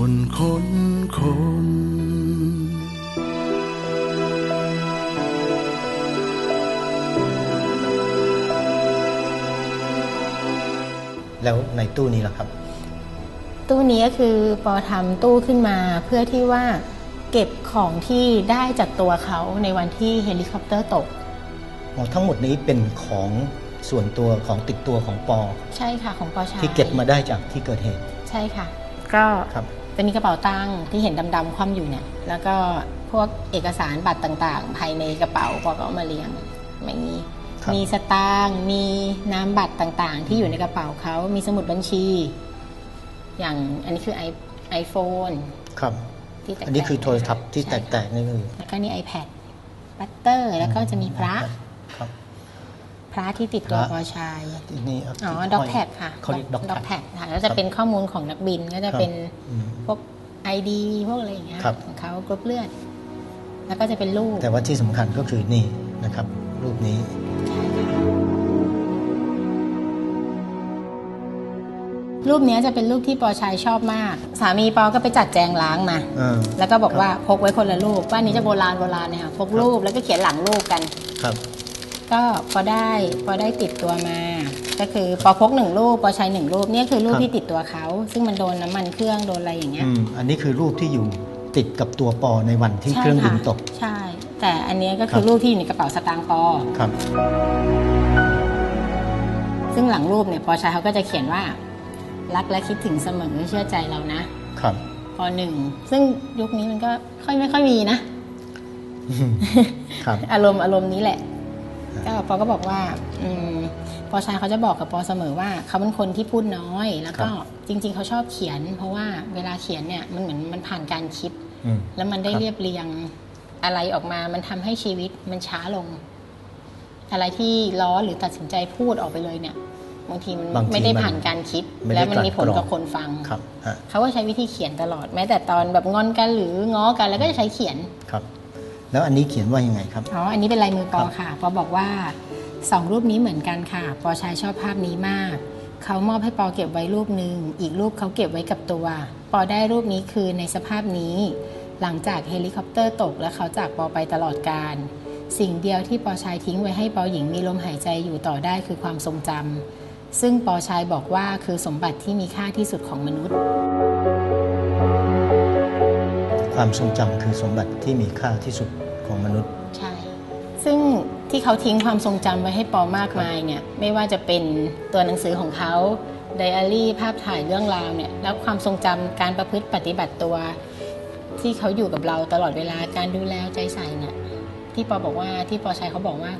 คนคนคนแล้วในตู้นี้ล่ะครับ ตู้นี้ก็คือปอทำตู้ขึ้นมาเพื่อที่ว่าเก็บของที่ได้จากตัวเขาในวันที่เฮลิคอปเตอร์ตกอ๋อทั้งหมดนี้เป็นของส่วนตัวของติดตัวของปอ ใช่ค่ะของปอชายที่เก็บมาได้จากที่เกิดเหตุ ใช่ค่ะ ก็ครับ จะมีกระเป๋าตังค์ที่เห็นดำๆคว่ำอยู่เนี่ย แล้วก็พวกเอกสารบัตรต่างๆ ภายในกระเป๋าปอก็เอามาเรียงอย่างนี้ ครับ มีสตางค์มีนามบัตรต่างๆ ที่อยู่ในกระเป๋าเขา มีสมุดบัญชี อย่างอันนี้คือไอไอโฟนครับ ที่แตกๆอันนี้คือโทรศัพท์ที่แใช่ค่ะตกๆนี่คือ แล้วก็นี่ iPad บัตเตอร์ แล้วก็จะมีพระค รับพระที่ติดตัวพระปอชายที่นี่อ๋อที่ด็อกห้ยแท็กค่ะเขาเรียกด็อกด็อกแท็แท็กกค่ะแล้วจะเป็นข้อมูลของนักบินก็จะเป็นอืมพวก ID พวกอะไรอย่างเงี้ยครับของเขากรุ๊ปเลือด แล้วก็จะเป็นรูป แต่ว่าที่สำคัญก็คือนี่นะครับ รูปนี้รูปเนี้ยจะเป็นรูปที่ปอชายชอบมาก สามีปอก็ไปจัดแจงล้างมาอ่าแล้วก็บอกว่าพกไว้คนละรูปว่าอันนี้จะโบราณโบราณเนี่ยค่ะพกรูปแล้วก็เขียนหลังรูปกัน ครับ ก็พอได้พอได้ติดตัวมา ก็คือปอพกหนึ่งรูปปอใช้หนึ่งรูปเนี่ยคือรูปครับ ที่ติดตัวเขา ซึ่งมันโดนน้ำมันเครื่องโดนอะไรอย่างเงี้ย อืมอันนี้คือรูปที่อยู่ติดกับตัวปอในวันที่ใช่เครื่องบินค่ะตก ใช่ แต่อันเนี้ยก็คืครัอบ รูปที่อยู่ในกระเป๋าสตางค์ปอ ครับ ซึ่งหลังรูปเนี่ยปอชายเขาก็จะเขียนว่า รักและคิดถึงเสมอเชื่อใจเรานะครับปอหนึ่งซึ่งยุคนี้มันก็ค่อยไม่ค่อยมีนะ ครับ อารมณ์อารมณ์นี้แหละครับ ก็ปอก็บอกว่าอืมปอชายเขาจะบอกกับปอเสมอว่าเขาเป็นคนที่พูดน้อย แล้วก็จริง ๆ เขาชอบเขียน เพราะว่าเวลาเขียนเนี่ยมันเหมือนมันผ่านการคิดอืมแล้วมันได้ครับเรียบเรียงอะไรออกมา มันทำให้ชีวิตมันช้าลง อะไรที่ล้อหรือตัดสินใจพูดออกไปเลยเนี่ยบางทีมันบางทีไม่ได้มันผ่านการคิดไม่ได้แล้วมันมีผลกลั่นกรองกับคนฟังครับฮะเขาก็ใช้วิธีเขียนตลอด แม้แต่ตอนแบบงอนกันหรือง้อกันแล้วก็จะใช้เขียนครับ แล้วอันนี้เขียนว่ายังไงครับ อ๋อ อันนี้เป็นลายมือปอครับค่ะ ปอบอกว่าสองรูปนี้เหมือนกันค่ะ ปอชายชอบภาพนี้มาก เขามอบให้ปอเก็บไว้รูปหนึ่ง อีกรูปเขาเก็บไว้กับตัว ปอได้รูปนี้คือในสภาพนี้ หลังจากเฮลิคอปเตอร์ตกและเขาจากปอไปตลอดการ สิ่งเดียวที่ปอชายทิ้งไว้ให้ปอหญิงมีลมหายใจอยู่ต่อได้คือความทรงจำซึ่งปอชายบอกว่าคือสมบัติที่มีค่าที่สุดของมนุษย์ความทรงจำคือสมบัติที่มีค่าที่สุด ของมนุษย์ ใช่ ซึ่งที่เขาทิ้งความทรงจำไว้ให้ปอมากมายเนี่ย ไม่ว่าจะเป็นตัวหนังสือของเขาไดอารี่ภาพถ่ายเรื่องราวเนี่ย แล้วความทรงจำการประพฤติปฏิบัติตัว ที่เขาอยู่กับเราตลอดเวลาการดูแลใจใส่เนี่ยที่ปอบอกว่าที่ปอชัยเขาบอกว่า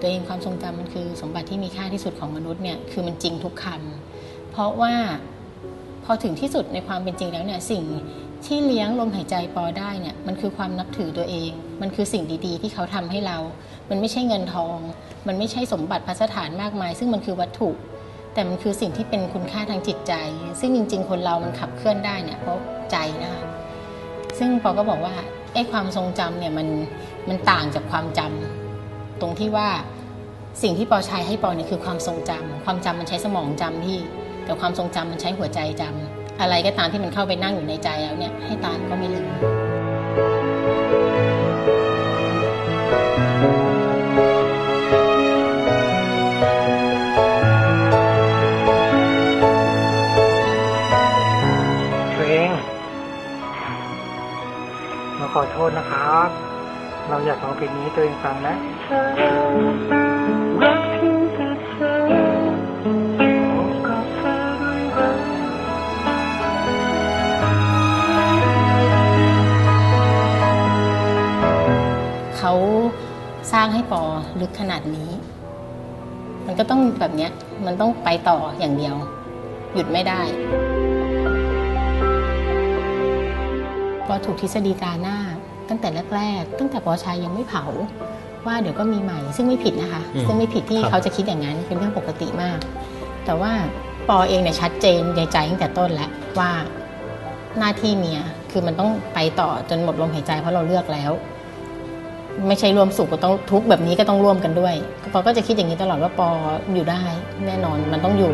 ตัวเองความทรงจำมันคือสมบัติที่มีค่าที่สุดของมนุษย์เนี่ยคือมันจริงทุกคำเพราะว่าพอถึงที่สุดในความเป็นจริงแล้วเนี่ยสิ่ง ที่เลี้ยงลมหายใจปอได้เนี่ยมันคือความนับถือตัวเอง มันคือสิ่งดีๆ ที่เขาทำให้เรา มันไม่ใช่เงินทอง มันไม่ใช่สมบัติพัสถานมากมาย ซึ่งมันคือวัตถุ แต่มันคือสิ่งที่เป็นคุณค่าทางจิตใจ ซึ่งจริง ๆ คนเรามันขับเคลื่อนได้เนี่ยเพราะใจนะคะซึ่งปอก็บอกว่าไอ้ความทรงจำเนี่ยมันมันต่างจากความจำตรงที่ว่าสิ่งที่ปอใช้ให้ปอเนี่ยคือความทรงจำความจำมันใช้สมองจำที่ แต่ความทรงจำมันใช้หัวใจจำ อะไรก็ตามที่มันเข้าไปนั่งอยู่ในใจแล้วเนี่ย ให้ตายก็ไม่ลืมตัวเองมาขอโทษนะครับ เราอยากร้องเพลงนี้ตัวเองฟังนะรัก เขาสร้างให้ปอลึกขนาดนี้ มันก็ต้องแบบเนี้ยมันต้องไปต่ออย่างเดียว หยุดไม่ได้ปอถูกทฤษฎีตราหน้า ตั้งแต่แรกๆ ตั้งแต่ปอชายยังไม่เผา ว่าเดี๋ยวก็มีใหม่ ซึ่งไม่ผิดนะคะอืมซึ่งไม่ผิดที่ครับเขาจะคิดอย่างนั้นเป็นเรื่องปกติมาก แต่ว่าปอเองเนี่ยชัดเจนในใจตั้งแต่ต้นแล้วว่าหน้าที่เมียคือมันต้องไปต่อจนหมดลมหายใจเพราะเราเลือกแล้ว ไม่ใช่รวมสุขก็ต้องทุกแบบนี้ก็ต้องร่วมกันด้วยปอก็จะคิดอย่างนี้ตลอดว่าปออยู่ได้ แน่นอนมันต้องอยู่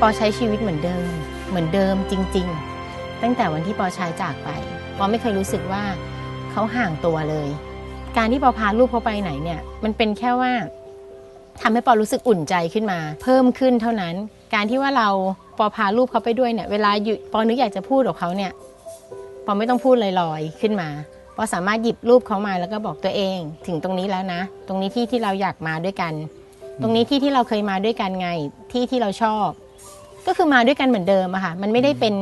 ปอใช้ชีวิตเหมือนเดิม เหมือนเดิมจริง ๆ ตั้งแต่วันที่ปอชายจากไป ปอไม่เคยรู้สึกว่าเขาห่างตัวเลย การที่ปอพาลูกเขาไปไหนเนี่ย มันเป็นแค่ว่าทำให้ปอรู้สึกอุ่นใจขึ้นมา เพิ่มขึ้นเท่านั้น การที่ว่าเราปอพาลูกเขาไปด้วยเนี่ย เวลาอยู่ปอนึกอยากจะพูดกับเขาเนี่ยปอไม่ต้องพูดลอยๆขึ้นมาปอสามารถหยิบรูปเขามาแล้วก็บอกตัวเอง ถึงตรงนี้แล้วนะ ตรงนี้ที่ที่เราอยากมาด้วยกัน ตรงนี้ที่ที่เราเคยมาด้วยกันไงที่ที่เราชอบ ก็คือมาด้วยกันเหมือนเดิมอะค่ะ มันไม่ได้เป็น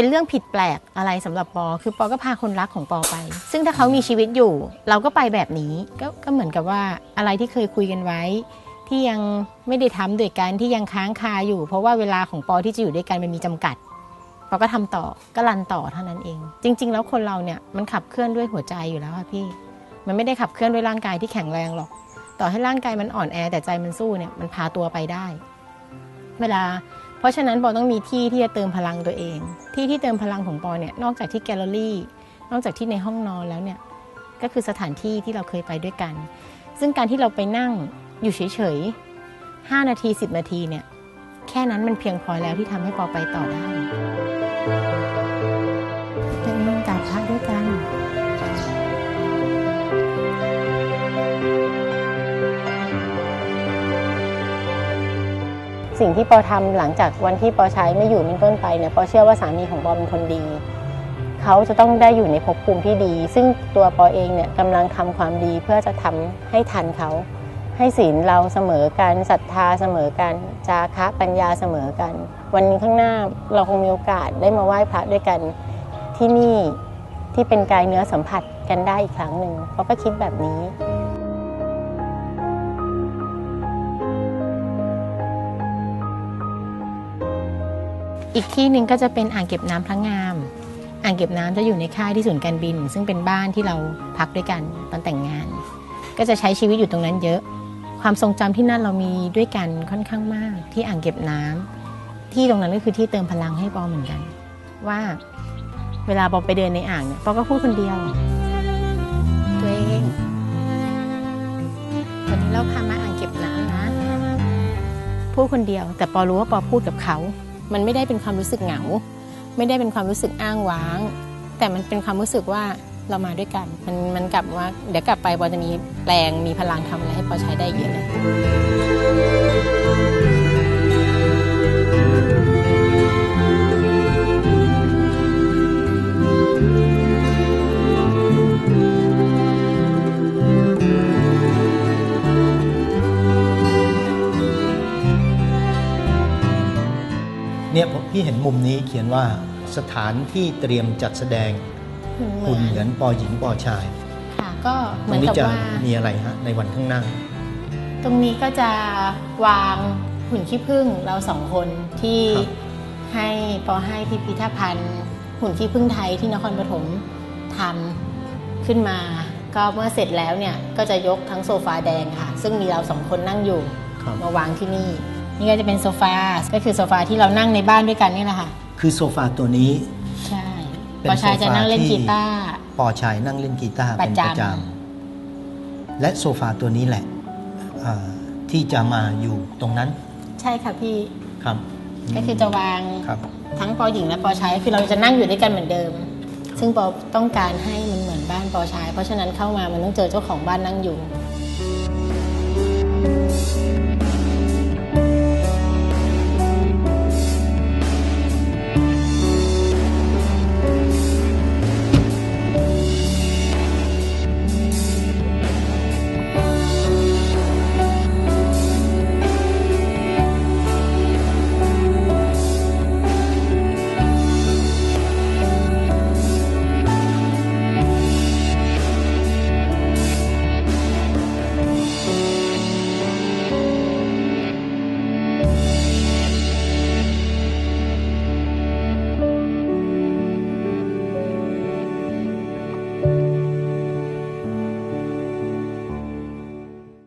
เป็นเรื่องผิดแปลกอะไรสำหรับปอ คือปอก็พาคนรักของปอไป ซึ่งถ้าเขามีชีวิตอยู่ เราก็ไปแบบนี้ก็ก็เหมือนกับว่าอะไรที่เคยคุยกันไว้ ที่ยังไม่ได้ทำด้วยกันที่ยังค้างคาอยู่ เพราะว่าเวลาของปอที่จะอยู่ด้วยกันมันมีจำกัดปอก็ทำต่อก็รันต่อเท่านั้นเอง จริง ๆ แล้วคนเราเนี่ยมันขับเคลื่อนด้วยหัวใจอยู่แล้วค่ะพี่ มันไม่ได้ขับเคลื่อนด้วยร่างกายที่แข็งแรงหรอก ต่อให้ร่างกายมันอ่อนแอแต่ใจมันสู้เนี่ยมันพาตัวไปได้ เวลา เพราะฉะนั้นปอต้องมีที่ที่จะเติมพลังตัวเอง ที่ที่เติมพลังของปอเนี่ยนอกจากที่แกลเลอรี่ นอกจากที่ในห้องนอนแล้วเนี่ยก็คือสถานที่ที่เราเคยไปด้วยกัน ซึ่งการที่เราไปนั่งอยู่เฉยๆ5นาที 10 นาทีเนี่ยแค่นั้นมันเพียงพอแล้วที่ทำให้ปอไปต่อได้เป็นกราบพระด้วยกัน สิ่งที่ปอทำหลังจากวันที่ปอใช้ไม่อยู่เป็นต้นไปเนี่ยปอเชื่อว่าสามีของปอเป็นคนดี เขาจะต้องได้อยู่ในภพภูมิที่ดี ซึ่งตัวปอเองเนี่ยกำลังทำความดีเพื่อจะทำให้ทันเขา ให้ศีลเราเสมอกันศรัทธาเสมอกัน จาคะปัญญาเสมอกัน วันนี้ข้างหน้าเราคงมีโอกาสได้มาไหว้พระด้วยกันที่นี่ที่เป็นกายเนื้อสัมผัสกันได้อีกครั้งหนึ่งปอก็คิดแบบนี้ อีกที่หนึ่งก็จะเป็นอ่างเก็บน้ำพระงาม อ่างเก็บน้ำจะอยู่ในค่ายที่ศูนย์การบิน ซึ่งเป็นบ้านที่เราพักด้วยกันตอนแต่งงาน ก็จะใช้ชีวิตอยู่ตรงนั้นเยอะ ความทรงจำที่นั่นเรามีด้วยกันค่อนข้างมาก ที่อ่างเก็บน้ำที่ตรงนั้นก็คือที่เติมพลังให้ปอเหมือนกัน ว่าเวลาปอไปเดินในอ่างเนี่ยปอก็พูดคนเดียวตัวเองวันนี้เราพามาอ่างเก็บน้ำนะพูดคนเดียว แต่ปอรู้ว่าปอพูดกับเขา มันไม่ได้เป็นความรู้สึกเหงา ไม่ได้เป็นความรู้สึกอ้างว้าง แต่มันเป็นความรู้สึกว่าเรามาด้วยกัน มันมันกลับว่าเดี๋ยวกลับไปปอจะมีแรงมีพลังทำอะไรให้ปอใช้ได้เยอะเลยเนี่ย มพี่เห็นมุมนี้เขียนว่าสถานที่เตรียมจัดแสดงหุ่นเหมือนปอหญิงปอชายค่ะก็เหตรมืองนนี้กับจะว่ามีอะไรฮะในวันข้างหน้า ตรงนี้ก็จะวางหุ่นขี้ผึ้งเราสองคนที่ครับให้ปอให้พิพิธภัณฑ์ หุ่นขี้ผึ้งไทยที่นครปฐมทำขึ้นมา ก็เมื่อเสร็จแล้วเนี่ยก็จะยกทั้งโซฟาแดงค่ะ ซึ่งมีเราสองคนนั่งอยู่ครับมาวางที่นี่ นี่ก็จะเป็นโซฟาก็คือโซฟาที่เรานั่งในบ้านด้วยกันนี่แหละค่ะคือโซฟาตัวนี้ ใช่เป็นปอชายจะนั่งเล่นโซฟาที่กีตาร์ปอชายนั่งเล่นกีตาร์เป็นปประระจำจำและโซฟาตัวนี้แหละอ่าที่จะมาอยู่ตรงนั้น ใช่ค่ะพี่ครับ ก็คือจะวางครับทั้งปอหญิงและปอชายคือเราจะนั่งอยู่ด้วยกันเหมือนเดิม ซึ่งปอต้องการให้มันเหมือนบ้านปอชาย เพราะฉะนั้นเข้ามามันต้องเจอเจ้าของบ้านนั่งอยู่